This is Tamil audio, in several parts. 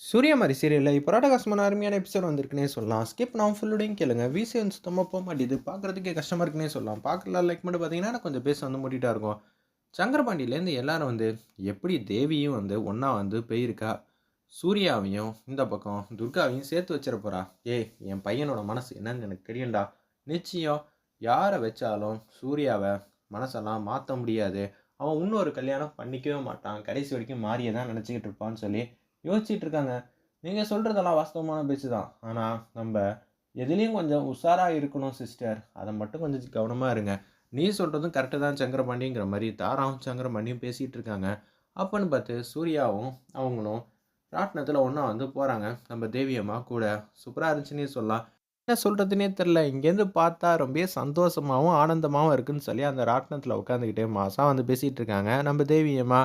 சூரியமாரி சீரியலில் இப்போ ராடகாசமான அருமையான எபிசோட் வந்திருக்குனே சொல்லலாம். ஸ்கிப் நான் ஃபுல்லுடையும் கேளுங்க. விசி வந்து சுத்தமாக போக மாட்டேது பார்க்குறதுக்கே கஷ்டமாக இருக்குன்னே சொல்லலாம். பார்க்கலாம் லைக் மட்டும் பார்த்தீங்கன்னா கொஞ்சம் பேச வந்து மூட்டிகிட்டா இருக்கும். சங்கரபாண்டியிலேருந்து எல்லாரும் வந்து எப்படி தேவியும் வந்து ஒன்றா வந்து போயிருக்கா? சூர்யாவையும் இந்த பக்கம் துர்காவையும் சேர்த்து வச்சிட போறா? ஏய் என் பையனோட மனசு என்னன்னு எனக்கு தெரியும்டா நிச்சயம் யாரை வச்சாலும் சூர்யாவை மனசெல்லாம் மாற்ற முடியாது. அவன் இன்னொரு கல்யாணம் பண்ணிக்கவே மாட்டான். கடைசி வரைக்கும் மாறியே தான் நினச்சிக்கிட்டு இருப்பான்னு சொல்லி யோசிச்சுட்டு இருக்காங்க நீங்கள் சொல்கிறதெல்லாம் வாஸ்தவமான பேச்சு தான். ஆனால் நம்ம எதுலேயும் கொஞ்சம் உஷாராக இருக்கணும் சிஸ்டர். அதை மட்டும் கொஞ்சம் கவனமாக இருங்க. நீ சொல்கிறதும் கரெக்டு தான் சங்கரபாண்டிங்கிற மாதிரி தாராவும் சங்கரபாண்டியும் பேசிகிட்டு இருக்காங்க அப்போன்னு பார்த்து சூர்யாவும் அவங்களும் ராட்டினத்தில் ஒன்றா வந்து போகிறாங்க நம்ம தேவியம்மா கூட. சூப்பராக இருந்துச்சுன்னே சொல்லலாம். என்ன சொல்கிறதுனே தெரில. இங்கேருந்து பார்த்தா ரொம்ப சந்தோஷமாகவும் ஆனந்தமாகவும் இருக்குதுன்னு சொல்லி அந்த ராட்டினத்தில் உட்காந்துக்கிட்டே மாதம் வந்து பேசிகிட்டு இருக்காங்க நம்ம தேவியம்மா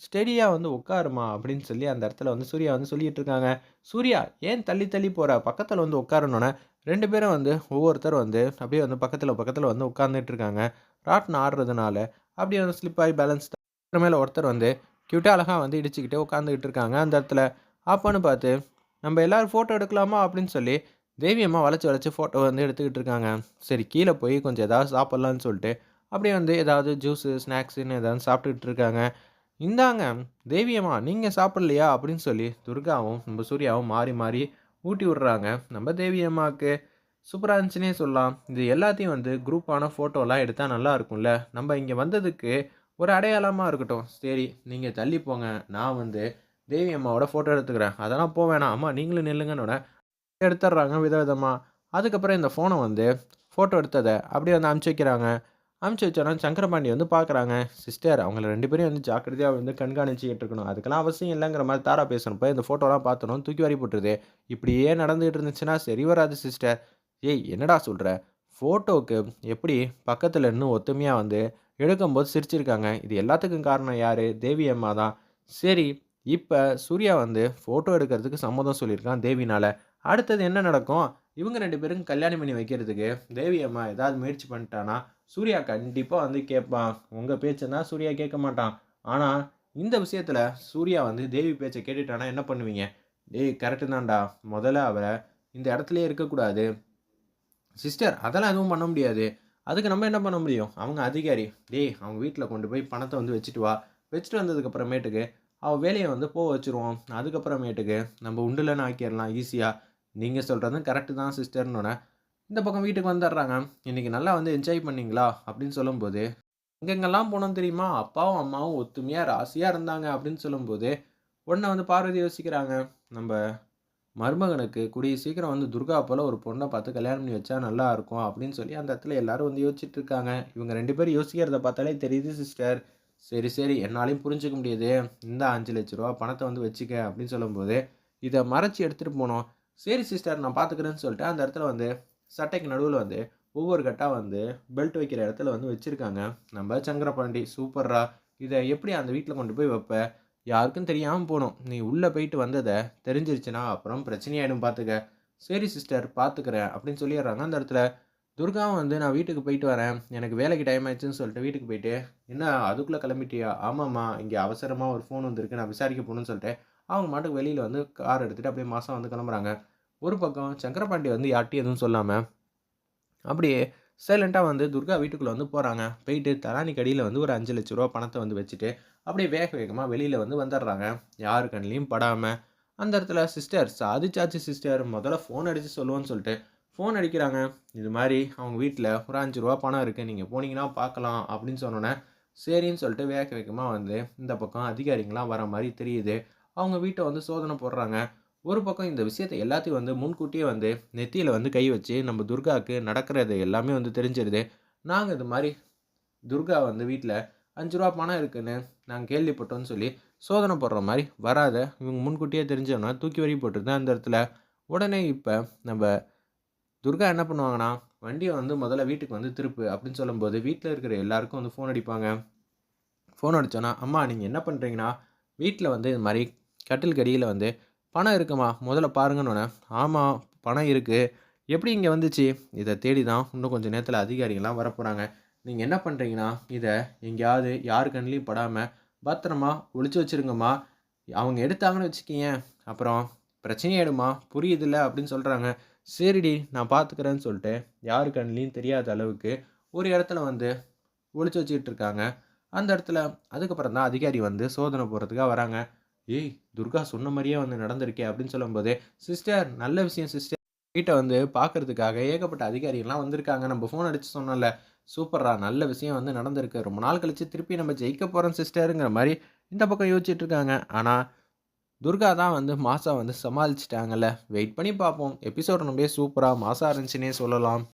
ஸ்டெடியாக வந்து உட்காருமா? அப்படின்னு சொல்லி அந்த இடத்துல வந்து சூர்யா வந்து சொல்லிகிட்டு இருக்காங்க. சூர்யா ஏன் தள்ளி தள்ளி போகிற பக்கத்தில் வந்து உட்காரணுன்னே ரெண்டு பேரும் வந்து ஒவ்வொருத்தர் வந்து அப்படியே வந்து பக்கத்தில் பக்கத்தில் வந்து உட்காந்துட்டு இருக்காங்க. ராட்னம் ஆடுறதுனால அப்படியே வந்து ஸ்லிப் ஆகி பேலன்ஸ் மேலே ஒருத்தர் வந்து க்யூட்டாக அழகாக வந்து இடிச்சுக்கிட்டே உட்காந்துக்கிட்டு இருக்காங்க அந்த இடத்துல. அப்போன்னு பார்த்து நம்ம எல்லோரும் ஃபோட்டோ எடுக்கலாமா? அப்படின்னு சொல்லி தேவியம்மா வளைச்சி வளைச்சி ஃபோட்டோ வந்து எடுத்துக்கிட்டு இருக்காங்க. சரி கீழே போய் கொஞ்சம் ஏதாவது சாப்பிட்லான்னு சொல்லிட்டு அப்படியே வந்து ஏதாவது ஜூஸு ஸ்நாக்ஸுன்னு ஏதாவது சாப்பிட்டுக்கிட்டு இருக்காங்க. இந்தாங்க தேவியம்மா நீங்கள் சாப்பிட்லையா? அப்படின்னு சொல்லி துர்காவும் நம்ம சூர்யாவும் மாறி மாறி ஊட்டி விட்றாங்க. நம்ம தேவியம்மாவுக்கு சூப்பராக இருந்துச்சுனே சொல்லலாம். இது எல்லாத்தையும் வந்து குரூப்பான ஃபோட்டோலாம் எடுத்தால் நல்லா இருக்கும்ல. நம்ம இங்கே வந்ததுக்கு ஒரு அடையாளமாக இருக்கட்டும். சரி நீங்கள் தள்ளி போங்க. நான் வந்து தேவி அம்மாவோட ஃபோட்டோ எடுத்துக்கிறேன். அதெல்லாம் போக வேணாம். அம்மா நீங்களும் நில்லுங்கன்னோட எடுத்துடுறாங்க விதவிதமாக அதுக்கப்புறம் இந்த ஃபோனை வந்து ஃபோட்டோ எடுத்ததை அப்படியே வந்து அனுப்பிச்சி வைக்கிறாங்க. அமுச்சு வச்சோன்னா சங்கரபாண்டி வந்து பார்க்குறாங்க சிஸ்டர் அவங்கள ரெண்டு பேரும் வந்து ஜாக்கிரதையாக வந்து கண்காணிச்சிக்கிட்டு இருக்கணும். அதுக்கெல்லாம் அவசியம் இல்லைங்கிற மாதிரி தாரா பேசணும். போய் இந்த ஃபோட்டோலாம் பார்த்தணும் தூக்கி வாரி போட்டுருது. இப்படியே நடந்துகிட்டு இருந்துச்சுன்னா சரி வராது சிஸ்டர் ஏய் என்னடா சொல்கிற ஃபோட்டோவுக்கு எப்படி பக்கத்தில் இன்னும் ஒத்துமையாக வந்து எடுக்கும்போது சிரிச்சிருக்காங்க. இது எல்லாத்துக்கும் காரணம் யார்? தேவி அம்மா தான் சரி இப்போ சூர்யா வந்து ஃபோட்டோ எடுக்கிறதுக்கு சம்மதம் சொல்லியிருக்கான் தேவினால். அடுத்தது என்ன நடக்கும்? இவங்க ரெண்டு பேரும் கல்யாணம் பண்ணி வைக்கிறதுக்கு தேவி அம்மா ஏதாவது முயற்சி பண்ணிட்டானா? சூர்யா கண்டிப்பாக வந்து கேட்பான் உங்கள் பேச்சை சூர்யா கேட்க மாட்டான். ஆனால் இந்த விஷயத்தில் சூர்யா வந்து தேவி பேச்சை கேட்டுட்டானா என்ன பண்ணுவீங்க? டேய் கரெக்டு தான்டா. முதல்ல அவரை இந்த இடத்துலையே இருக்கக்கூடாது. சிஸ்டர் அதெல்லாம் எதுவும் பண்ண முடியாது. அதுக்கு நம்ம என்ன பண்ண முடியும்? அவங்க அதிகாரி டேய் அவங்க வீட்டில் கொண்டு போய் பணத்தை வந்து வச்சுட்டு வா. வச்சுட்டு வந்ததுக்கப்புறமேட்டுக்கு அவள் வேலையை வந்து போக வச்சுருவோம். அதுக்கப்புறமேட்டுக்கு நம்ம உண்டுலன்னு ஆக்கிடலாம் ஈஸியாக நீங்கள் சொல்கிறதும் கரெக்டு தான் சிஸ்டர்னோட இந்த பக்கம் வீட்டுக்கு வந்துடுறாங்க. இன்றைக்கி நல்லா வந்து என்ஜாய் பண்ணிங்களா? அப்படின்னு சொல்லும்போது எங்கெங்கெல்லாம் போனோம் தெரியுமா? அப்பாவும் அம்மாவும் ஒத்துமையாக ராசியாக இருந்தாங்க அப்படின்னு சொல்லும்போது உடனே வந்து பார்வதி யோசிக்கிறாங்க. நம்ம மருமகனுக்கு கூடிய சீக்கிரம் வந்து துர்கா போல் ஒரு பொண்ணை பார்த்து கல்யாணம் பண்ணி வச்சா நல்லா இருக்கும் அப்படின்னு சொல்லி அந்த இடத்துல எல்லாரும் வந்து யோசிச்சுட்டு இருக்காங்க. இவங்க ரெண்டு பேரும் யோசிக்கிறத பார்த்தாலே தெரியுது சிஸ்டர் சரி சரி. என்னாலையும் புரிஞ்சுக்க முடியுது. இந்த அஞ்சு லட்ச ரூபா பணத்தை வந்து வச்சுக்க அப்படின்னு சொல்லும்போது இதை மறைச்சி எடுத்துகிட்டு போனோம். சரி சிஸ்டர் நான் பார்த்துக்கிறேன்னு சொல்லிட்டு அந்த இடத்துல வந்து சட்டைக்கு நடுவில் வந்து ஒவ்வொரு கட்டாக வந்து பெல்ட் வைக்கிற இடத்துல வந்து வச்சுருக்காங்க. நம்ம சங்கரபாண்டி சூப்பர்ரா இதை எப்படி அந்த வீட்டில் கொண்டு போய் வைப்ப? யாருக்கும் தெரியாமல் போகணும் நீ உள்ளே போயிட்டு வந்ததை தெரிஞ்சிருச்சுன்னா அப்புறம் பிரச்சனையாயிடும் பார்த்துக்க சரி சிஸ்டர் பார்த்துக்கிறேன் அப்படின்னு சொல்லிடுறாங்க அந்த இடத்துல. துர்காவும் வந்து நான் வீட்டுக்கு போயிட்டு வரேன். எனக்கு வேலைக்கு டைம் ஆயிடுச்சுன்னு சொல்லிட்டு வீட்டுக்கு போயிட்டு என்ன அதுக்குள்ளே கிளம்பிட்டியா? ஆமாம்மா இங்கே அவசரமாக ஒரு ஃபோன் வந்திருக்கு. நான் விசாரிக்க போகணுன்னு சொல்லிட்டு அவங்க மாட்டுக்கு வெளியில் வந்து கார் எடுத்துகிட்டு அப்படியே மாதம் வந்து கிளம்புறாங்க. ஒரு பக்கம் சங்கரபாண்டி வந்து யார்ட்டையும் எதுவும் சொல்லாமல் அப்படியே சைலண்ட்டாக வந்து துர்கா வீட்டுக்குள்ளே வந்து போகிறாங்க போயிட்டு தலானி கடியில் வந்து ஒரு அஞ்சு லட்ச ரூபா பணத்தை வந்து வச்சுட்டு அப்படியே வேக வேகமாக வெளியில் வந்து வந்துடுறாங்க. யாரு கண்ணிலையும் படாமல் அந்த இடத்துல சிஸ்டர் சாதிச்சாச்சு சிஸ்டர் முதல்ல ஃபோன் அடித்து சொல்லுவோன்னு சொல்லிட்டு ஃபோன் அடிக்கிறாங்க. இது மாதிரி அவங்க வீட்டில் ஒரு அஞ்சு ரூபா பணம் இருக்குது நீங்கள் போனீங்கன்னா பார்க்கலாம் அப்படின்னு சொன்னோன்னே சரின்னு சொல்லிட்டு வேக வேகமாக வந்து இந்த பக்கம் அதிகாரிங்களாம் வர மாதிரி தெரியுது. அவங்க வீட்டை வந்து சோதனை போடுறாங்க. ஒரு பக்கம் இந்த விஷயத்தை எல்லாத்தையும் வந்து முன்கூட்டியே வந்து நெத்தியில் வந்து கை வச்சு நம்ம துர்காவுக்கு நடக்கிறது எல்லாமே வந்து தெரிஞ்சிருது. நாங்கள் இது மாதிரி துர்கா வந்து வீட்டில் அஞ்சு ரூபா பணம் இருக்குன்னு நாங்கள் கேள்விப்பட்டோன்னு சொல்லி சோதனை போடுற மாதிரி வராத இவங்க முன்கூட்டியே தெரிஞ்சோன்னா தூக்கி வரி போட்டுருந்தேன் அந்த இடத்துல. உடனே இப்போ நம்ம துர்கா என்ன பண்ணுவாங்கன்னா வண்டியை வந்து முதல்ல வீட்டுக்கு வந்து திருப்பு. அப்படின்னு சொல்லும்போது வீட்டில் இருக்கிற எல்லாருக்கும் வந்து ஃபோன் அடிப்பாங்க. ஃபோன் அடித்தோன்னா அம்மா நீங்கள் என்ன பண்ணுறீங்கன்னா வீட்டில் வந்து இது மாதிரி கட்டில் கடியில் வந்து பணம் இருக்குமா? முதல்ல பாருங்கன்னு ஆமாம் பணம் இருக்குது எப்படி இங்கே வந்துச்சு? இதை தேடி தான் இன்னும் கொஞ்சம் நேரத்தில் அதிகாரிகள்லாம் வரப்போகிறாங்க நீங்கள் என்ன பண்ணுறீங்கன்னா இதை எங்கேயாவது யார் கண்ணிலையும் படாமல் பத்திரமா ஒழிச்சு வச்சுருங்கம்மா. அவங்க எடுத்தாங்கன்னு வச்சுக்கயேன். அப்புறம் பிரச்சனையாயிடுமா? புரியுதில்ல? அப்படின்னு சொல்கிறாங்க சரிடி நான் பார்த்துக்கிறேன்னு சொல்லிட்டு யாரு கண்ணிலையும் தெரியாத அளவுக்கு ஒரு இடத்துல வந்து ஒழிச்சு வச்சுக்கிட்டு இருக்காங்க. அந்த இடத்துல அதுக்கப்புறம் தான் அதிகாரி வந்து சோதனை போகிறதுக்காக வராங்க. ஏய் துர்கா சொன்ன மாதிரியே வந்து நடந்திருக்கே அப்படின்னு சொல்லும்போது சிஸ்டர் நல்ல விஷயம் சிஸ்டர். வீட்டை வந்து பார்க்கறதுக்காக ஏகப்பட்ட அதிகாரிகள்லாம் வந்திருக்காங்க. நம்ம ஃபோன் அடித்து சொன்னோம்ல. சூப்பரா நல்ல விஷயம் வந்து நடந்திருக்கு. ரொம்ப நாள் கழித்து திருப்பி நம்ம ஜெயிக்க போகிறோம் சிஸ்டருங்கிற மாதிரி இந்த பக்கம் யோசிச்சுட்டு இருக்காங்க. ஆனால் துர்கா தான் வந்து மாசா வந்து சமாளிச்சிட்டாங்கல்ல. வெயிட் பண்ணி பார்ப்போம். எபிசோட் ரொம்ப சூப்பராக மாசா இருந்துச்சுன்னே சொல்லலாம்.